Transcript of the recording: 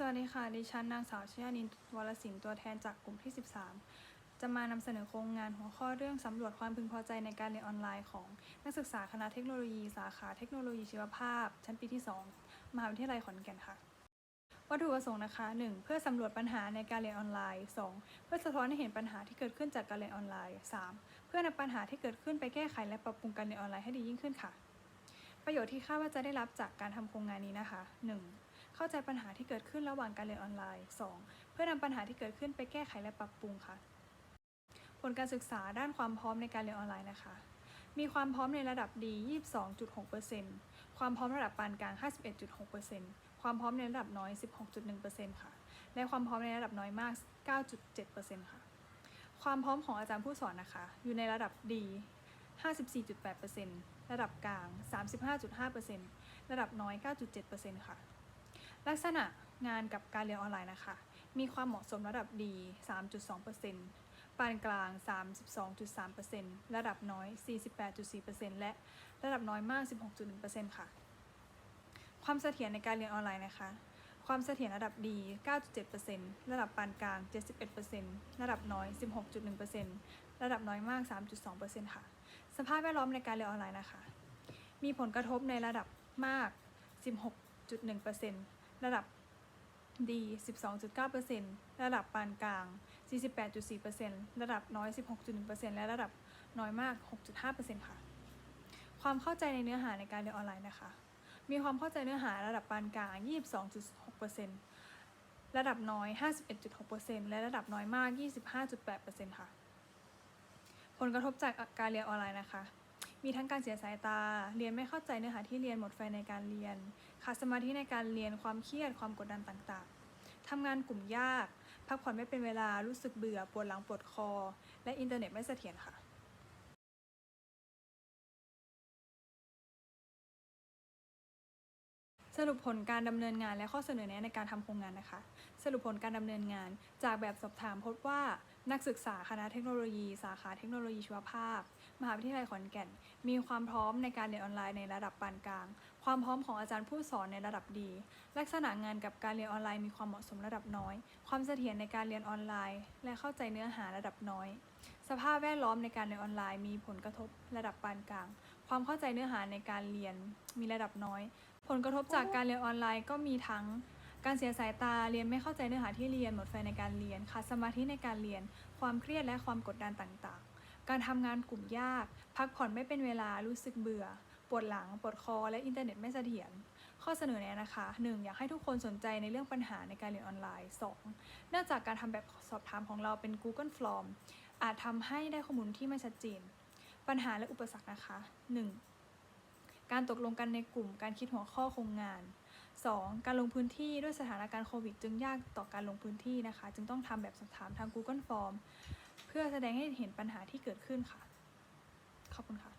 สวัสดีค่ะ ดิฉันนางสาวชยานินวรศิลป์ตัวแทนจากกลุ่มที่ 13 จะมานำเสนอโครงงานหัวข้อเรื่องสำรวจความพึงพอใจในการเรียนออนไลน์ของนักศึกษาคณะเทคโนโลยี สาขาเทคโนโลยีชีวภาพ ชั้นปีที่ 2 มหาวิทยาลัยขอนแก่นค่ะ วัตถุประสงค์นะคะ 1. เพื่อสำรวจปัญหาในการเรียนออนไลน์ 2. เพื่อสะท้อนให้เห็นปัญหาที่เกิดขึ้นจากการเรียนออนไลน์ 3. เพื่อนำปัญหาที่เกิดขึ้นไปแก้ไขและปรับปรุงการเรียนออนไลน์ให้ดียิ่งขึ้นค่ะ ประโยชน์ที่คาดว่าจะได้รับจากการทำโครงงานนี้นะคะ 1. เข้าใจปัญหาที่เกิดขึ้นระหว่างการเรียนออนไลน์ 2. เพื่อนำปัญหาที่เกิดขึ้นไปแก้ไขและปรับปรุงค่ะ ผลการศึกษาด้านความพร้อมในการเรียนออนไลน์นะคะ มีความพร้อมในระดับดี 22.6%ความพร้อมระดับปานกลาง 51.6%ความพร้อมในระดับน้อย 16.1%ค่ะ และความพร้อมในระดับน้อยมาก 9.7%ค่ะ ความพร้อมของอาจารย์ผู้สอนนะคะ อยู่ในระดับดี 54.8%ระดับกลาง 35.5%ระดับน้อย 9.7%ค่ะ ลักษณะงานกับการเรียนออนไลน์นะคะ มีความเหมาะสมระดับดี 3.2%ปานกลาง 32.3%ระดับน้อย 48.4%และระดับน้อยมาก 16.1%ค่ะ ความเสถียรในการเรียนออนไลน์นะคะ ความเสถียรระดับดี 9.7%ระดับปานกลาง 71%ระดับน้อย 16.1%ระดับน้อยมาก 3.2%ค่ะ สภาพแวดล้อมในการเรียนออนไลน์นะคะ มีผลกระทบในระดับมาก 16.1% ระดับดี12.9%ระดับปานกลาง 48.4%ระดับน้อย 16.1%และระดับน้อยมาก 6.5%ค่ะ ความเข้าใจในเนื้อหาในการเรียนออนไลน์นะคะ มีความเข้าใจเนื้อหาระดับปานกลาง 22.6%ระดับน้อย 51.6%และระดับน้อยมาก 25.8%ค่ะ ผลกระทบจากการเรียนออนไลน์นะคะ มีทั้งการเสียสายตา เรียนไม่เข้าใจเนื้อหาที่เรียนหมดไฟในการเรียน ขาดสมาธิในการเรียน ความเครียด ความกดดันต่างๆ ทำงานกลุ่มยาก พักผ่อนไม่เป็นเวลา รู้สึกเบื่อ ปวดหลังปวดคอ และอินเทอร์เน็ตไม่เสถียรค่ะสรุปผลการดำเนินงานและข้อเสนอแนะในการทำโครงงานนะคะ สรุปผลการดำเนินงานจากแบบสอบถามพบว่า นักศึกษาคณะเทคโนโลยี สาขาเทคโนโลยีชีวภาพ มหาวิทยาลัยขอนแก่น มีความพร้อมในการเรียนออนไลน์ในระดับปานกลาง ความพร้อมของอาจารย์ผู้สอนในระดับดี ลักษณะงานกับการเรียนออนไลน์มีความเหมาะสมระดับน้อย ความเสถียรในการเรียนออนไลน์ และเข้าใจเนื้อหาระดับน้อย สภาพแวดล้อมในการเรียนออนไลน์มีผลกระทบระดับปานกลาง ความเข้าใจเนื้อหาในการเรียนมีระดับน้อย ผลกระทบจากการเรียนออนไลน์ก็มีทั้ง การเสียสายตาเรียนไม่เข้าใจเนื้อหาที่เรียนหมดไฟในการเรียนขาดสมาธิในการเรียน ความเครียดและความกดดันต่างๆ การทำงานกลุ่มยาก พักผ่อนไม่เป็นเวลารู้สึกเบื่อปวดหลังปวดคอ และอินเทอร์เน็ตไม่เสถียรข้อเสนอแนะนะคะ 1. อยากให้ทุกคนสนใจในเรื่องปัญหาในการเรียนออนไลน์ 2. เนื่องจากการทำแบบสอบถามของเราเป็น Google Form อาจทำให้ได้ข้อมูลที่ไม่ชัดเจน ปัญหาและอุปสรรคนะคะ 1. การตกลงกันในกลุ่มการคิดหัวข้อโครงงาน 2. การลงพื้นที่ด้วยสถานการณ์โควิด จึงยากต่อการลงพื้นที่นะคะ จึงต้องทำแบบสอบถามทาง Google Form เพื่อแสดงให้เห็นปัญหาที่เกิดขึ้นค่ะ ขอบคุณค่ะ